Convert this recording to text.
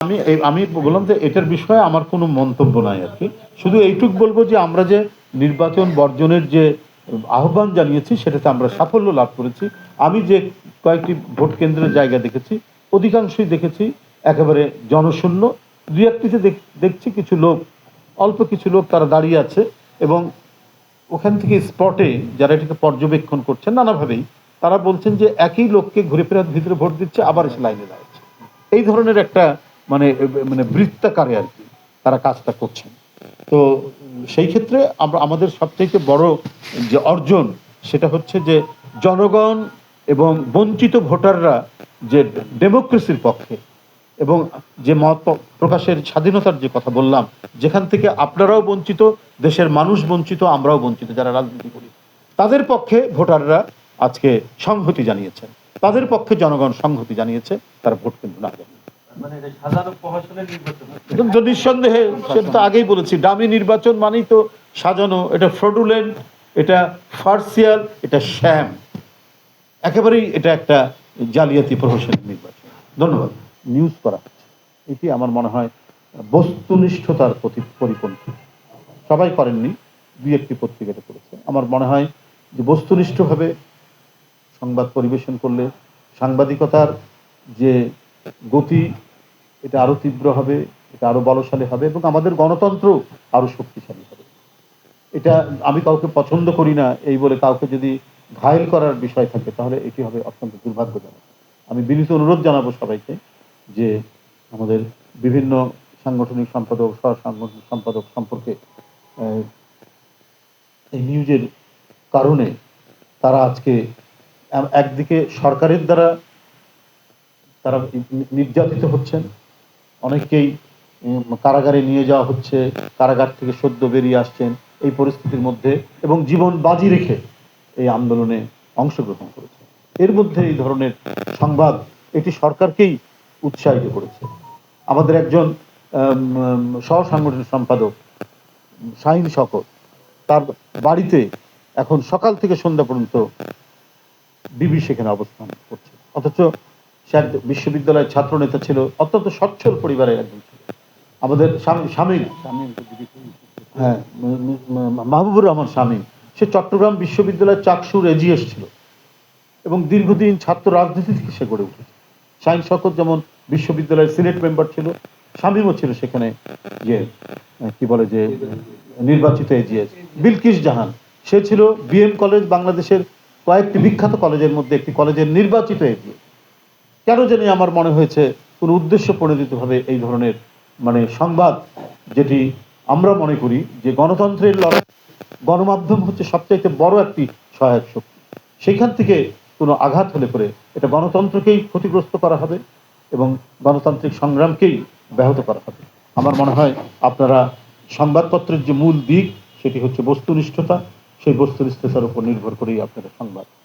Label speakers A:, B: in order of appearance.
A: আমি আমি বললাম যে এটার বিষয়ে আমার কোনো মন্তব্য নাই আর কি। শুধু এইটুক বলব যে আমরা যে নির্বাচন বর্জনের যে আহ্বান জানিয়েছি, সেটাতে আমরা সাফল্য লাভ করেছি। আমি যে কয়েকটি ভোট কেন্দ্রের জায়গা দেখেছি, অধিকাংশই দেখেছি একেবারে জনশূন্য। দুই একটিতে দেখ- দেখছি কিছু লোক, অল্প কিছু লোক তারা দাঁড়িয়ে আছে এবং ওখান থেকে স্পটে যারা এটাকে পর্যবেক্ষণ করছেন নানাভাবেই তারা বলছেন যে একই লোককে ঘুরে ফেরার ভিতরে ভোট দিচ্ছে, আবার এসে লাইনে দাঁড়াচ্ছে। এই ধরনের একটা মানে মানে বৃত্তাকারে আর কি তারা কাজটা করছেন। তো সেই ক্ষেত্রে আমরা, আমাদের সবথেকে বড় যে অর্জন, সেটা হচ্ছে যে জনগণ এবং বঞ্চিত ভোটাররা যে ডেমোক্রেসির পক্ষে এবং যে মত প্রকাশের স্বাধীনতার যে কথা বললাম, যেখান থেকে আপনারাও বঞ্চিত, দেশের মানুষ বঞ্চিত, আমরাও বঞ্চিত যারা রাজনীতি করি, তাদের পক্ষে ভোটাররা আজকে সংহতি জানিয়েছেন। তাদের পক্ষে জনগণ সংহতি জানিয়েছে, তারা ভোট কিন্তু না দেন
B: মানে
A: নিঃসন্দেহে, সেটা তো আগেই বলেছি ডামি নির্বাচন মানেই তো সাজানো, এটা ফ্রডুলেন্ট, এটা ফার্সিয়াল, এটা শ্যাম। একেবারেই এটা একটা জালিয়াতি প্রহসনের নির্বাচন। ধন্যবাদ। নিউজ করা এটি আমার মনে হয় বস্তুনিষ্ঠতার প্রতি পরিপন্থী। সবাই করেননি, দুই একটি পত্রিকাটা করেছে আমার মনে হয় যে বস্তুনিষ্ঠভাবে সংবাদ পরিবেশন করলে সাংবাদিকতার যে গতি এটা আরও তীব্র হবে, এটা আরও বলশালী হবে এবং আমাদের গণতন্ত্র আরও শক্তিশালী হবে। এটা আমি কাউকে পছন্দ করি না এই বলে কাউকে যদি ঘায়েল করার বিষয় থাকে তাহলে এটি হবে অত্যন্ত দুর্ভাগ্যজনক। আমি বিনীত অনুরোধ জানাব সবাইকে যে আমাদের বিভিন্ন সাংগঠনিক সম্পাদক সহ সাংগঠনিক সম্পাদক সম্পর্কে এই নিউজের কারণে তারা আজকে একদিকে সরকারের দ্বারা তারা নির্যাতিত হচ্ছেন অনেককেই কারাগারে নিয়ে যাওয়া হচ্ছে কারাগার থেকে সদ্য বেরিয়ে আসছেন এই পরিস্থিতির মধ্যে এবং জীবন বাজি রেখে এই আন্দোলনে অংশগ্রহণ করেছে এর মধ্যে এই ধরনের সংবাদ এটি সরকারকেই উৎসাহিত করেছে। আমাদের একজন আম, সম্পাদক শাহিন শকত তার বাড়িতে এখন সকাল থেকে সন্ধ্যা পর্যন্ত বিবি সেখানে অবস্থান করছে। অথচ সে এক বিশ্ববিদ্যালয়ের ছাত্র নেতা ছিল অত্যন্ত সচ্ছল পরিবারের একজন ছিল। আমাদের স্বামী স্বামী হ্যাঁ মাহবুবুর রহমান স্বামী। সে চট্টগ্রাম বিশ্ববিদ্যালয়ের চাকসুর এজিএস ছিল। এবং দীর্ঘদিন ছাত্র রাজনীতি থেকে সে গড়ে উঠেছে। শাহিন শকত যেমন বিশ্ববিদ্যালয়ের সিনেট মেম্বার ছিল স্বামীও ছিল সেখানে যে কি বলে যে নির্বাচিত এজিএস। বিলকিস জাহান সে ছিল বিএম কলেজ বাংলাদেশের কয়েকটি বিখ্যাত কলেজের মধ্যে একটি কলেজের নির্বাচিত এজিএস। কেন জানি আমার মনে হয়েছে কোনো উদ্দেশ্য প্রণোদিতভাবে এই ধরনের মানে সংবাদ যেটি আমরা মনে করি যে গণতন্ত্রের লড়াই, গণমাধ্যম হচ্ছে সবচাইতে বড় একটি সহায়ক শক্তি। সেখান থেকে কোনো আঘাত হলে পরে এটা গণতন্ত্রকেই ক্ষতিগ্রস্ত করা হবে এবং গণতান্ত্রিক সংগ্রামকেই ব্যাহত করা হবে। আমার মনে হয় আপনারা সংবাদপত্রের যে মূল দিক, সেটি হচ্ছে বস্তুনিষ্ঠতা। সেই বস্তুনিষ্ঠতার উপর নির্ভর করেই আপনারা সংবাদ।